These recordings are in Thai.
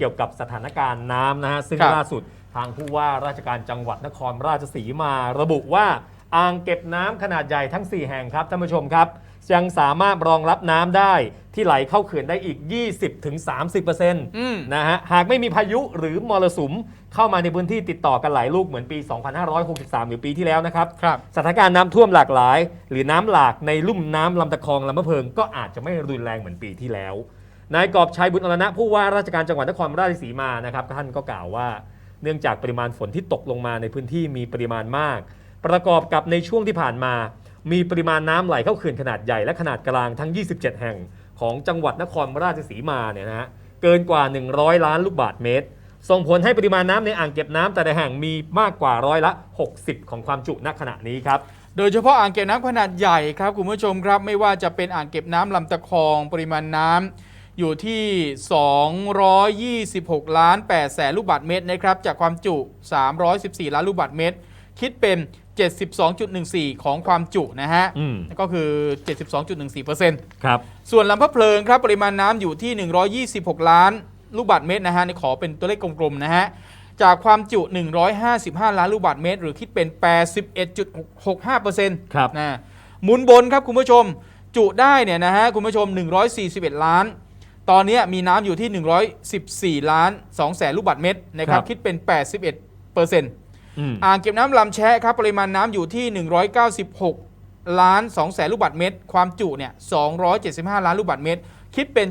เกี่ยวกับสถานการณ์น้ำนะฮะซึ่งครับล่าสุดทางผู้ว่าราชการจังหวัดนครราชสีมาระบุว่าอ่างเก็บน้ำขนาดใหญ่ทั้ง 4 แห่งครับท่านผู้ชมครับ ยังสามารถรองรับน้ำได้ที่ไหลเข้าเขื่อนได้อีก 20-30%อืมนะฮะหากไม่มีพายุหรือมรสุมเข้ามาในพื้นที่ติดต่อกันหลายลูกเหมือนปี 2563 หรือปีที่แล้วนะครับ ครับ สถานการณ์น้ำท่วมหลากหลาย หรือน้ำหลากในลุ่มน้ำลำตะคองลำมะเพิงก็อาจจะไม่รุนแรงเหมือนปีที่แล้ว นายกอบชัยบุญอรณะผู้ว่าราชการจังหวัดนครราชสีมานะครับท่านก็กล่าวว่า เนื่องจากปริมาณฝนที่ตกลงมาในพื้นที่มีปริมาณมาก ประกอบกับในช่วงที่ผ่านมา มีปริมาณน้ำไหลเข้าเขื่อนขนาดใหญ่และขนาดกลางทั้ง 27 แห่ง ของจังหวัดนครราชสีมาเนี่ยนะฮะเกินกว่า 100 ล้านลูกบาศก์เมตร ส่งผลให้ปริมาณน้ำในอ่างเก็บน้ำแต่ละแห่งมีมากกว่าร้อยละ 60 ของความจุณขณะนี้ครับโดยเฉพาะอ่างเก็บน้ำขนาดใหญ่ครับคุณผู้ชมครับ ไม่ว่าจะเป็นอ่างเก็บน้ำลำตะคอง ปริมาณน้ำ อยู่ที่ 226 ล้าน8แสนลูกบาศก์เมตรนะครับ จากความจุ 314 ล้านลูกบาศก์เมตร คิดเป็น 72.14 ของความจุนะฮะอืมก็คือ 72.14%ครับ ส่วนลำพะเพลิงครับ ปริมาณน้ำอยู่ที่ 126 ล้านลูกบาศก์เมตรนะฮะนี่ขอเป็นตัวเลขกลมๆนะฮะ จากความจุ 155 ล้านลูกบาศก์เมตร หรือคิดเป็น 81.65%ครับนะหมุนบนครับคุณผู้ชม จุได้เนี่ยนะฮะคุณผู้ชม 141 ล้าน ตอนนี้มีน้ำอยู่ที่ 114 ล้าน2แสนลูกบาศก์เมตรนะครับครับคิดเป็น 81เปอร์เซ็นต์อืมอ่างเก็บน้ำลำแชะครับปริมาณน้ำอยู่ที่ 196 ล้าน2แสนลูกบาศก์เมตร ความจุเนี่ย 275 ล้านลูกบาศก์เมตร คิดเป็น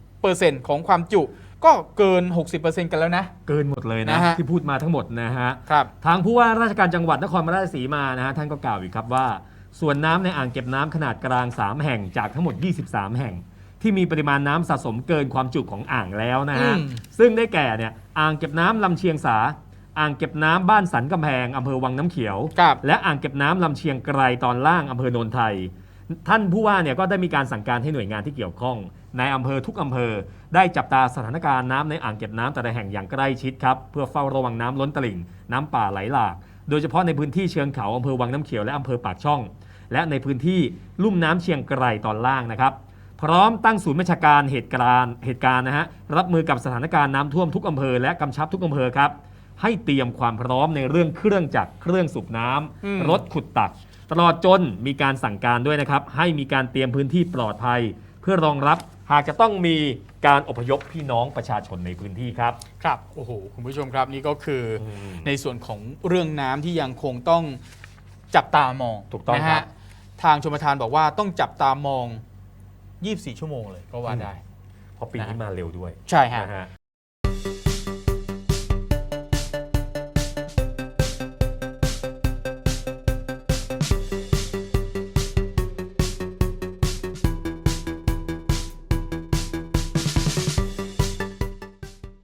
71%ของความจุก็เกิน 60%กันแล้วนะ เกินหมดเลยนะนะฮะที่พูดมาทั้งหมดนะฮะครับทางผู้ว่าราชการจังหวัดนครราชสีมานะฮะท่านก็กล่าวอีกครับว่า ส่วนน้ำในอ่างเก็บน้ำขนาดกลาง 3 แห่งจากทั้งหมด 23 แห่ง ที่มีปริมาณน้ำสะสมเกินความจุของอ่างแล้วนะฮะ อืม ซึ่งได้แก่เนี่ยอ่างเก็บน้ำลำเชียงสา อ่างเก็บน้ำบ้านสันกำแพงอำเภอวังน้ำเขียวครับ และอ่างเก็บน้ำลำเชียงไกรตอนล่างอำเภอโนนไทย ท่านผู้ว่าเนี่ยก็ได้มีการสั่งการให้หน่วยงานที่เกี่ยวข้อง ในอำเภอทุกอำเภอ ได้จับตาสถานการณ์น้ำในอ่างเก็บน้ำแต่ละแห่งอย่างใกล้ชิดครับ เพื่อเฝ้าระวังน้ำล้นตลิ่ง น้ำป่าไหลหลาก โดยเฉพาะในพื้นที่เชิงเขาอำเภอวังน้ำเขียวและอำเภอปากช่อง และในพื้นที่ลุ่มน้ำเชียงไกรตอนล่างนะครับ พร้อมตั้งศูนย์บัญชาการเหตุการณ์เหตุการณ์นะฮะรับมือกับสถานการณ์น้ำท่วมทุกอำเภอและกำชับทุกอำเภอครับให้เตรียมความพร้อมในเรื่องเครื่องจักรเครื่องสูบน้ำอืม รถขุดตัก ตลอดจนมีการสั่งการด้วยนะครับ ให้มีการเตรียมพื้นที่ปลอดภัย เพื่อรองรับหากจะต้องมีการอพยพพี่น้องประชาชนในพื้นที่ครับ ครับโอ้โหคุณผู้ชมครับนี่ก็คืออมในส่วนของเรื่องน้ำที่ยังคงต้องจับตามองถูกต้องนะครับฮะทางชมประทานบอกว่าต้องจับตามอง 24 ชั่วโมงเลยก็ว่าได้ เพราะปีนี้มาเร็วด้วย ใช่ฮะนะฮะ